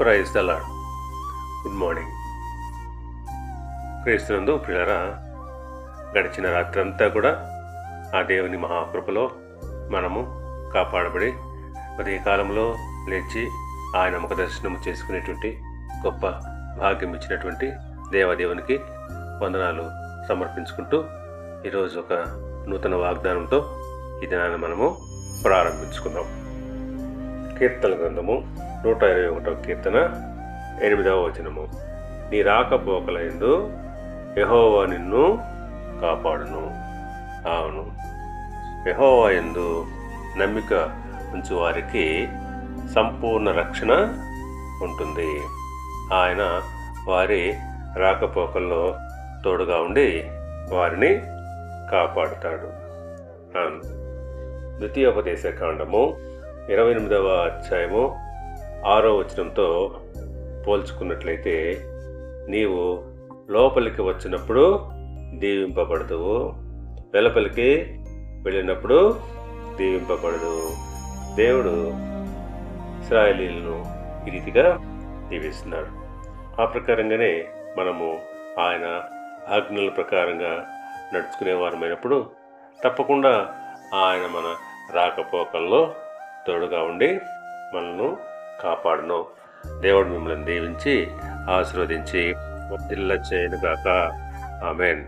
Praise the good morning. క్రీస్తునందు ప్రియులరా గడిచిన రాత్రి అంతా కూడా ఆ దేవుని మహాకృపలో మనము కాపాడబడి ఉదయకాలంలో లేచి ఆయన ముఖ దర్శనం చేసుకునేటువంటి గొప్ప భాగ్యం ఇచ్చినటువంటి దేవదేవునికి వందనాలు సమర్పించుకుంటూ ఈరోజు ఒక నూతన వాగ్దానంతో ఈ దినాన్ని మనము ప్రారంభించుకుందాం. కీర్తన గ్రంథము నూట ఇరవై ఒకటవ కీర్తన ఎనిమిదవ వచనము. నీ రాకపోకల ఎందు యహోవా నిన్ను కాపాడును. అవును. యహోవా ఎందు నమ్మిక ఉంచు వారికి సంపూర్ణ రక్షణ ఉంటుంది. ఆయన వారి రాకపోకల్లో తోడుగా ఉండి వారిని కాపాడుతాడు. అవును. ద్వితీయోపదేశ కాండము ఇరవై ఎనిమిదవ అధ్యాయము ఆరో వచనంతో పోల్చుకున్నట్లయితే నీవు లోపలికి వచ్చినప్పుడు దీవింపబడదువు వెలుపలికి వెళ్ళినప్పుడు దీవింపబడదు. దేవుడు ఇస్రాయలీలను ఈ రీతిగా దీవిస్తున్నాడు. ఆ ప్రకారంగానే మనము ఆయన ఆజ్ఞల ప్రకారంగా నడుచుకునే వారమైనప్పుడు తప్పకుండా ఆయన మన రాకపోకల్లో తోడుగా ఉండి మనను కాపాడును. దేవుడు మిమ్మల్ని దీవించి ఆశీర్వదించి వర్ధిల్ల చేయనుగాక ఆమెన్.